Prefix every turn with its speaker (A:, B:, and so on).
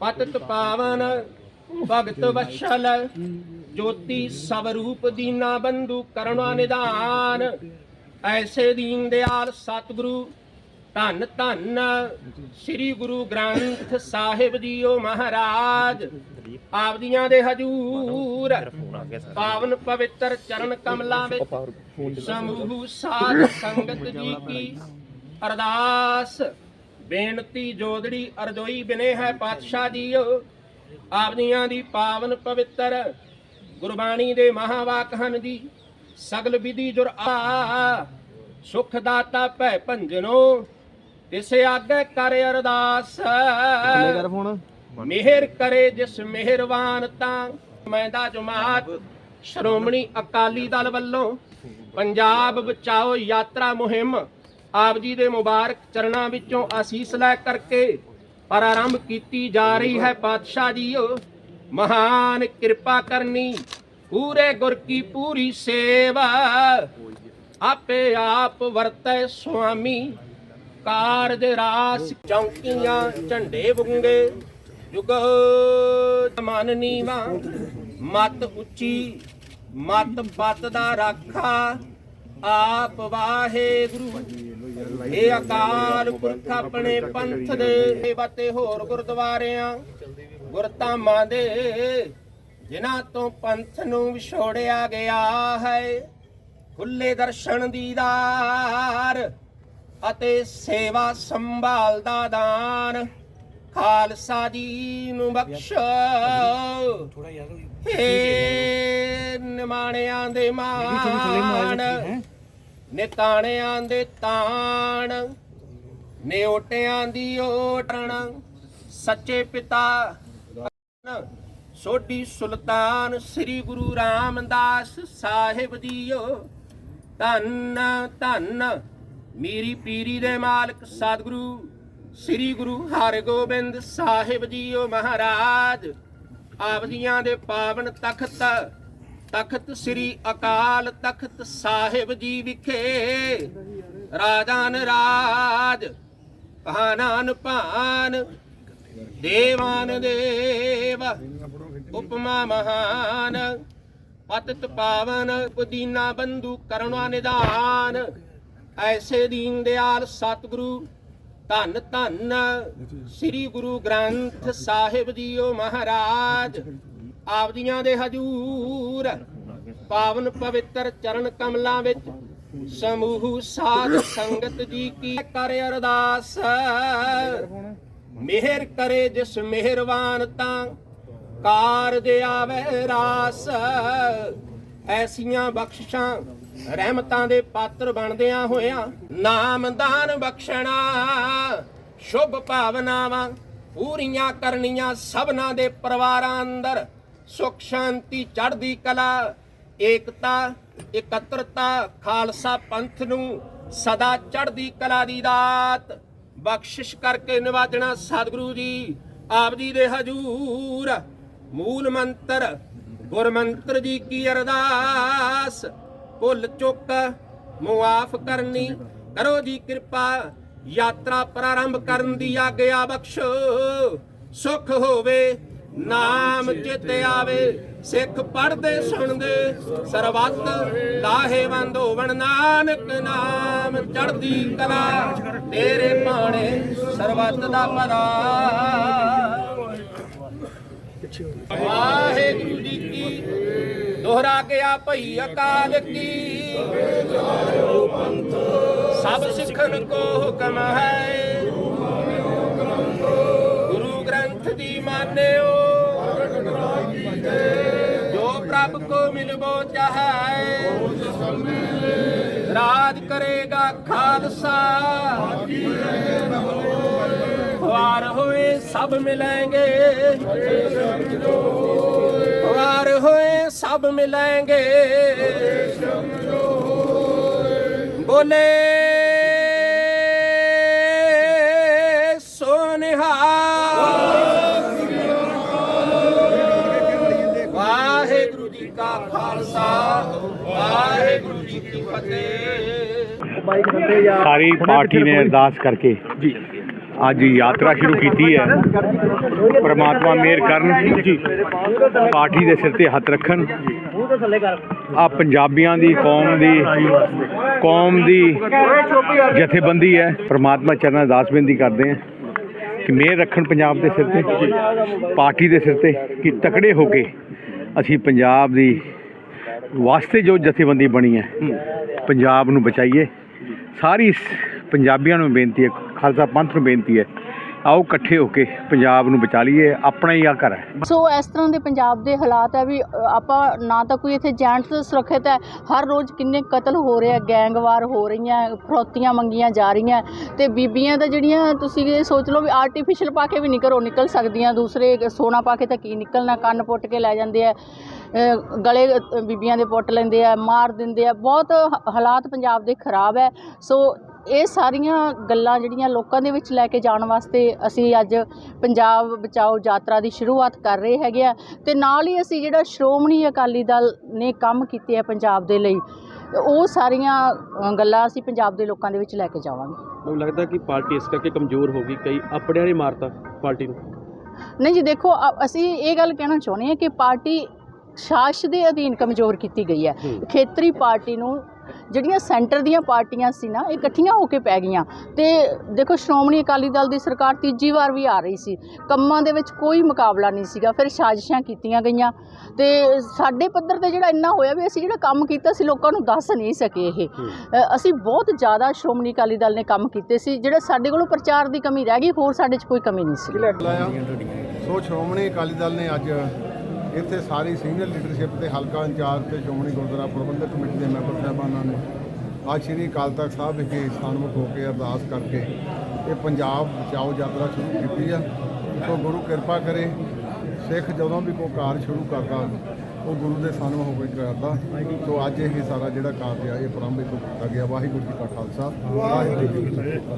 A: ਪਤਿਤ ਪਾਵਨ, ਭਗਤ ਵਸ਼ਲ ਜੋਤੀ ਸਭ ਦੀਨਾ ਬੰਧੂ ਕਰੁਣਾ ਨਿਧਾਨ। ਐਸੇ ਦੀਨ ਦਿਆਲ ਸਤਿਗੁਰੂ, ਧੰਨ ਧੰਨ ਸ੍ਰੀ ਗੁਰੂ ਗ੍ਰੰਥ ਸਾਹਿਬ ਜੀਓ ਮਹਾਰਾਜ। ਆਪਦੀਆਂ ਦੇ ਹਜੂਰ, ਪਾਵਨ ਪਵਿੱਤਰ ਚਰਨ ਕਮਲਾਂ ਵਿੱਚ ਸਮੂਹ ਸਾਧ ਸੰਗਤ ਜੀ ਕੀ ਅਰਦਾਸ। ਬੇਨਤੀ ਜੋਦੜੀ ਅਰਜ਼ੋਈ ਬਿਨੇ ਹੈ ਪਾਤਸ਼ਾਹ ਜੀਓ। ਆਪਦੀਆਂ ਦੀ ਪਾਵਨ ਪਵਿੱਤਰ ਗੁਰਬਾਣੀ ਦੇ ਮਹਾਵਾਕ ਹਨ ਜੀ ਸਗਲ ਵਿਧੀ ਜੁਰ ਆ। ਸੁਖ ਦਾਤਾ ਭੈ ਭੰਜਨੋ ਤਿਸ ਆਗੇ ਕਰ ਅਰਦਾਸ। ਮਿਹਰ ਕਰੇ ਜਿਸ ਮਿਹਰਬਾਨ ਤਾਂ। ਮੈਂਦਾ ਜਮਾਤ ਸ਼੍ਰੋਮਣੀ ਅਕਾਲੀ ਦਲ ਵੱਲੋਂ ਪੰਜਾਬ ਬਚਾਓ ਯਾਤਰਾ ਮੁਹਿੰਮ ਆਪ ਜੀ ਦੇ ਮੁਬਾਰਕ ਚਰਨਾਂ ਵਿੱਚੋਂ ਆਸੀਸ ਲੈ ਕਰਕੇ ਪ੍ਰਾਰੰਭ ਕੀਤੀ ਜਾ ਰਹੀ ਹੈ ਪਾਤਸ਼ਾਹ ਜੀਓ ਮਹਾਨ ਕਿਰਪਾ ਕਰਨੀ, ਪੂਰੇ ਗੁਰ ਕੀ ਪੂਰੀ ਸੇਵਾ। ਆਪੇ ਆਪ ਵਰਤੈ ਸੁਆਮੀ, ਕਾਰਜ ਰਾਸ ਚੌਂਕੀਆਂ ਝੰਡੇ ਵੰਗੇ। ਜੁਗ ਮਨ ਨੀਵਾ, ਮਤ ਉੱਚੀ, ਮਤ ਪਤ ਦਾ ਰਾਖਾ। ਆਪ ਵਾਹਿਗੁਰੂ ਇਹ ਅਕਾਲ ਪੁਰਖ ਆਪਣੇ ਪੰਥ ਦੇ ਬਤੇ ਹੋਰ ਗੁਰਦੁਆਰਿਆਂ ਗੁਰਧਾਮਾਂ ਦੇ ਜਿਨ੍ਹਾਂ ਤੋਂ ਪੰਥ ਨੂੰ ਵਿਛੋੜਿਆ ਗਿਆ ਹੈ। ਖੁੱਲੇ ਦਰਸ਼ਨ ਦੀਦਾਰ ਅਤੇ ਸੇਵਾ ਸੰਭਾਲ ਦਾ ਦਾਨ। ਖਾਲਸਾ ਜੀ ਨੂੰ ਬਖਸ਼ੋ। ਹੇ ਨਿਮਾਣਿਆਂ ਦੇ ਮਾਣ। ਨਿਤਾਣਿਆਂ ਦੇ ਤਾਣ ਨਿਓਟਿਆਂ ਦੀ ਓਟਣ, ਸੱਚੇ ਪਿਤਾ ਸੋਢੀ ਸੁਲਤਾਨ ਸ੍ਰੀ ਗੁਰੂ ਰਾਮਦਾਸ ਸਾਹਿਬ ਜੀਓ। ਧੰਨ ਧੰਨ, ਮੀਰੀ ਪੀਰੀ ਦੇ ਮਾਲਕ ਸਤਿਗੁਰੂ ਸ੍ਰੀ ਗੁਰੂ ਹਰਗੋਬਿੰਦ ਸਾਹਿਬ ਜੀਓ ਮਹਾਰਾਜ, ਆਪ ਜੀਆਂ ਦੇ ਪਾਵਨ ਤਖਤ ਤਖਤ ਸ੍ਰੀ ਅਕਾਲ ਤਖਤ ਸਾਹਿਬ ਜੀ ਵਿਖੇ। ਰਾਜਾਨ ਰਾਜ ਭਾਨਾਨ ਭਾਨ ਦੇਵਾਨ ਦੇਵ ਉਪਮਾ ਮਹਾਨ, ਪਤਿਤ ਪਾਵਨ ਪੁਦੀਨਾ ਬੰਧੂ ਕਰੁਣਾ ਨਿਧਾਨ ਐਸੇ ਦੀਨ ਦਿਆਲ ਸਤਿਗੁਰੂ, ਧੰਨ ਧੰਨ ਸ੍ਰੀ ਗੁਰੂ ਗ੍ਰੰਥ ਸਾਹਿਬ ਜੀਓ ਮਹਾਰਾਜ। ਆਪਦੀਆਂ ਦੇ ਹਜੂਰ। ਪਾਵਨ ਪਵਿੱਤਰ ਚਰਨ ਕਮਲਾਂ ਵਿੱਚ ਸਮੂਹ ਸਾਧ ਸੰਗਤ ਜੀ ਕੀ ਕਰ ਅਰਦਾਸ। ਮਿਹਰ ਕਰੇ ਜਿਸ ਮਿਹਰਬਾਨ ਤਾਂ ਕਾਰਜ ਆਵੇ ਰਾਸ। ਐਸੀਆਂ ਬਖਸ਼ਿਸ਼ਾਂ ਰਹਿਮਤਾਂ ਦੇ ਪਾਤਰ ਬਣਦਿਆਂ ਹੋਇਆਂ ਨਾਮਦਾਨ ਬਖਸ਼ਣਾ। ਸ਼ੁਭ ਭਾਵਨਾਵਾਂ ਪੂਰੀਆਂ ਕਰਨੀਆਂ ਸਭਨਾ ਦੇ ਪਰਿਵਾਰਾਂ ਅੰਦਰ ਸੁਖ ਸ਼ਾਂਤੀ ਚੜ੍ਹਦੀ ਕਲਾ, ਏਕਤਾ, ਇਕੱਤਰਤਾ, ਖਾਲਸਾ ਪੰਥ ਨੂੰ ਸਦਾ ਚੜ੍ਹਦੀ ਕਲਾ ਦੀ ਦਾਤ। ਬਖਸ਼ਿਸ਼ ਕਰਕੇ ਨਿਵਾਜਣਾ ਸਤਿਗੁਰੂ ਜੀ, ਆਪ ਜੀ ਦੇ ਹਜੂਰ। ਮੂਲ ਮੰਤਰ, ਗੁਰਮੰਤਰ ਜੀ ਕੀ ਅਰਦਾਸ? ਭੁੱਲ ਚੁੱਕ, ਮੁਆਫ ਕਰਨੀ, ਕਰੋ ਜੀ ਕਿਰਪਾ, ਯਾਤਰਾ ਪ੍ਰਾਰੰਭ ਕਰਨ ਦੀ ਆਗਿਆ ਬਖਸ਼ੋ। ਸੁਖ ਹੋਵੇ ਨਾਮ ਚਿਤ ਆਵੇ, ਸਿੱਖ ਪੜਦੇ ਸੁਣਦੇ। ਸਰਬੱਤ ਲਾਹੇਵੰਦ ਹੋਵਣ ਨਾਨਕ ਨਾਮ ਚੜਦੀ ਕਲਾ। ਤੇਰੇ ਭਾਣੇ ਸਰਬੱਤ ਦਾ ਭਲਾ। ਵਾਹਿਗੁਰੂ ਜੀ ਕੀ ਦੋਹਰਾ ਗਿਆ ਭਈ ਅਕਾਲ ਕੀ। ਸਭ ਸਿੱਖਨ ਕੋ ਹੁਕਮ ਹੈ। ਗੁਰੂ ਗ੍ਰੰਥ ਦੀ ਮਾਨਿਓ। ਜੋ ਪ੍ਰਭ ਕੋ ਮਿਲਬੋ ਚਾਹੈ, ਰਾਜ ਕਰੇਗਾ ਖਾਲਸਾ। ਵਾਰ ਹੋਏ ਸਭ ਮਿਲਾਂਗੇ ਵਾਰ ਹੋਏ ਸਭ ਮਿਲਾਂਗੇ ਬੋਲੇ ਸੋਨਿਹਾ ਵਾਹਿਗੁਰੂ ਜੀ ਕੀ ਫਤਿਹ।
B: ਬਾਈਕ ਥੱਲੇ ਜਾ
C: ਸਾਰੀ ਪਾਰਟੀ ਨੇ ਅਰਦਾਸ ਕਰਕੇ
B: ਜੀ। ਅੱਜ ਯਾਤਰਾ ਸ਼ੁਰੂ ਕੀਤੀ ਹੈ। ਪ੍ਰਮਾਤਮਾ ਮਿਹਰ ਕਰਨ ਜੀ। ਪਾਰਟੀ ਦੇ ਸਿਰ ਤੇ ਹੱਥ ਰੱਖਣ। ਆ ਪੰਜਾਬੀਆਂ ਦੀ ਕੌਮ ਦੀ ਕੌਮ ਦੀ ਜਥੇਬੰਦੀ ਹੈ। ਪ੍ਰਮਾਤਮਾ ਚਰਨਾਂ ਅਰਦਾਸ ਬੇਨਤੀ ਕਰਦੇ ਹਾਂ ਕਿ ਮਿਹਰ ਰੱਖਣ ਪੰਜਾਬ ਦੇ ਸਿਰ ਤੇ ਪਾਰਟੀ ਦੇ ਸਿਰ ਤੇ ਕਿ ਤਕੜੇ ਹੋ ਕੇ ਅਸੀਂ ਪੰਜਾਬ ਦੀ ਵਾਸਤੇ ਜੋ ਜਥੇਬੰਦੀ ਬਣੀ ਹੈ ਪੰਜਾਬ ਨੂੰ ਬਚਾਈਏ। ਸਾਰੀ ਪੰਜਾਬੀਆਂ ਨੂੰ ਬੇਨਤੀ ਹੈ ਖਾਲਸਾ ਪੰਥ ਨੂੰ ਬੇਨਤੀ ਹੈ ਆਓ ਇਕੱਠੇ ਹੋ ਕੇ ਪੰਜਾਬ ਨੂੰ ਬਚਾ ਲਈਏ ਆਪਣਾ ਹੀ ਆ ਘਰ ਹੈ।
C: ਸੋ ਇਸ ਤਰ੍ਹਾਂ ਦੇ ਪੰਜਾਬ ਦੇ ਹਾਲਾਤ ਹੈ ਵੀ ਅ, ਆਪਾਂ ਨਾ ਤਾਂ ਕੋਈ ਇੱਥੇ ਜੈਂਟਸ ਸੁਰੱਖਿਅਤ ਹੈ ਹਰ ਰੋਜ਼ ਕਿੰਨੇ ਕਤਲ ਹੋ ਰਹੇ ਆ ਗੈਂਗਵਾਰ ਹੋ ਰਹੀਆਂ ਫਰੋਤੀਆਂ ਮੰਗੀਆਂ ਜਾ ਰਹੀਆਂ ਤੇ ਬੀਬੀਆਂ ਤਾਂ ਜਿਹੜੀਆਂ ਤੁਸੀਂ ਇਹ ਸੋਚ ਲਓ ਵੀ ਆਰਟੀਫੀਸ਼ੀਅਲ ਪਾ ਕੇ ਵੀ ਨਹੀਂ ਘਰੋਂ ਨਿਕਲ ਸਕਦੀਆਂ ਦੂਸਰੇ ਸੋਨਾ ਪਾ ਕੇ ਤਾਂ ਕੀ ਨਿਕਲਣਾ ਕੰਨ ਪੁੱਟ ਕੇ ਲੈ ਜਾਂਦੇ ਆ ਅ, ਗਲੇ ਅ, ਬੀਬੀਆਂ ਦੇ ਪੁੱਟ ਲੈਂਦੇ ਆ ਮਾਰ ਦਿੰਦੇ ਆ ਬਹੁਤ ਹ- ਹਾਲਾਤ ਪੰਜਾਬ ਦੇ ਖਰਾਬ ਹੈ ਸੋ ਇਹ ਸਾਰੀਆਂ ਗੱਲਾਂ ਜਿਹੜੀਆਂ ਲੋਕਾਂ ਦੇ ਵਿੱਚ ਲੈ ਕੇ ਜਾਣ ਵਾਸਤੇ ਅਸੀਂ ਅੱਜ ਪੰਜਾਬ ਬਚਾਓ ਯਾਤਰਾ ਦੀ ਸ਼ੁਰੂਆਤ ਕਰ ਰਹੇ ਹੈਗੇ ਆ ਤੇ ਨਾਲ ਹੀ ਅਸੀਂ ਜਿਹੜਾ ਸ਼੍ਰੋਮਣੀ ਅਕਾਲੀ ਦਲ ਨੇ ਕੰਮ ਕੀਤੇ ਆ ਪੰਜਾਬ ਦੇ ਲਈ ਉਹ ਸਾਰੀਆਂ ਗੱਲਾਂ ਅਸੀਂ ਪੰਜਾਬ ਦੇ ਲੋਕਾਂ ਦੇ ਵਿੱਚ ਲੈ ਕੇ ਜਾਵਾਂਗੇ।
D: ਮੈਨੂੰ ਲੱਗਦਾ ਕਿ ਪਾਰਟੀ ਇਸ ਕਰਕੇ ਕਮਜ਼ੋਰ ਹੋ ਗਈ ਕਈ ਆਪਣਿਆਂ ਨੇ ਮਾਰਤਾ ਪਾਰਟੀ ਨੂੰ।
C: ਨਹੀਂ ਜੀ ਦੇਖੋ ਅਸੀਂ ਇਹ ਗੱਲ ਕਹਿਣਾ ਚਾਹੁੰਦੇ ਹਾਂ ਕਿ ਪਾਰਟੀ ਸ਼ਾਸ ਦੇ ਅਧੀਨ ਕਮਜ਼ੋਰ ਕੀਤੀ ਗਈ ਹੂੰ। ਖੇਤਰੀ ਪਾਰਟੀ ਨੂੰ ਜਿਹੜੀਆਂ ਸੈਂਟਰ ਦੀਆਂ ਪਾਰਟੀਆਂ ਸੀ ਨਾ ਇਹ ਇਕੱਠੀਆਂ ਹੋ ਕੇ ਪੈ ਗਈਆਂ। ਤੇ ਦੇਖੋ ਸ਼੍ਰੋਮਣੀ ਅਕਾਲੀ ਦਲ ਦੀ ਸਰਕਾਰ ਤੀਜੀ ਵਾਰ ਵੀ ਆ ਰਹੀ ਸੀ। ਕੰਮਾਂ ਦੇ ਵਿੱਚ ਕੋਈ ਮੁਕਾਬਲਾ ਨਹੀਂ ਸੀਗਾ ਫਿਰ ਸਾਜ਼ਿਸ਼ਾਂ ਕੀਤੀਆਂ ਗਈਆਂ। ਤੇ ਸਾਡੇ ਪੱਧਰ ਤੇ ਜਿਹੜਾ ਇੰਨਾ ਹੋਇਆ ਵੀ ਅਸੀਂ ਜਿਹੜਾ ਕੰਮ ਕੀਤਾ ਸੀ ਲੋਕਾਂ ਨੂੰ ਦੱਸ ਨਹੀਂ ਸਕੇ ਇਹ। ਅਸੀਂ ਬਹੁਤ ਜ਼ਿਆਦਾ ਸ਼੍ਰੋਮਣੀ ਅਕਾਲੀ ਦਲ ਨੇ ਕੰਮ ਕੀਤੇ ਸੀ ਜਿਹੜਾ ਸਾਡੇ ਕੋਲੋਂ ਪ੍ਰਚਾਰ ਦੀ ਕਮੀ ਰਹਿ ਗਈ ਹੋਰ ਸਾਡੇ 'ਚ ਕੋਈ ਕਮੀ ਨਹੀਂ ਸੀ।
E: ਸੋ ਸ਼੍ਰੋਮਣੀ ਅਕਾਲੀ ਦਲ ਨੇ ਅੱਜ ਇੱਥੇ ਸਾਰੀ ਸੀਨੀਅਰ ਲੀਡਰਸ਼ਿਪ ਤੇ ਹਲਕਾ ਇੰਚਾਰਜ ਤੇ ਸ਼੍ਰੋਮਣੀ ਗੁਰਦੁਆਰਾ ਪ੍ਰਬੰਧਕ ਕਮੇਟੀ ਦੇ ਮੈਂਬਰ ਸਾਹਿਬਾਨਾਂ ਨੇ ਅੱਜ ਸ੍ਰੀ ਅਕਾਲ ਤਖਤ ਸਾਹਿਬ ਵਿਖੇ ਸਨਮੁਖ ਹੋ ਕੇ ਅਰਦਾਸ ਕਰਕੇ ਇਹ ਪੰਜਾਬ ਬਚਾਓ ਯਾਤਰਾ ਸ਼ੁਰੂ ਕੀਤੀ ਆ। ਸੋ ਗੁਰੂ ਕਿਰਪਾ ਕਰੇ, ਸਿੱਖ ਜਦੋਂ ਵੀ ਕੋਈ ਕਾਰਜ ਸ਼ੁਰੂ ਕਰਦਾ, ਉਹ ਗੁਰੂ ਦੇ ਸਨਮੁਖ ਹੋ ਕੇ ਕਰਦਾ। ਸੋ ਅੱਜ ਇਹ ਸਾਰਾ ਜਿਹੜਾ ਕਾਰਜ ਆ, ਇਹ ਪ੍ਰਾਰੰਭਿਕ ਕੀਤਾ ਗਿਆ। ਵਾਹਿਗੁਰੂ ਜੀ ਕਾ ਖਾਲਸਾ। ਵਾਹਿਗੁਰੂ ਜੀ ਕੀ ਫਤਿਹ।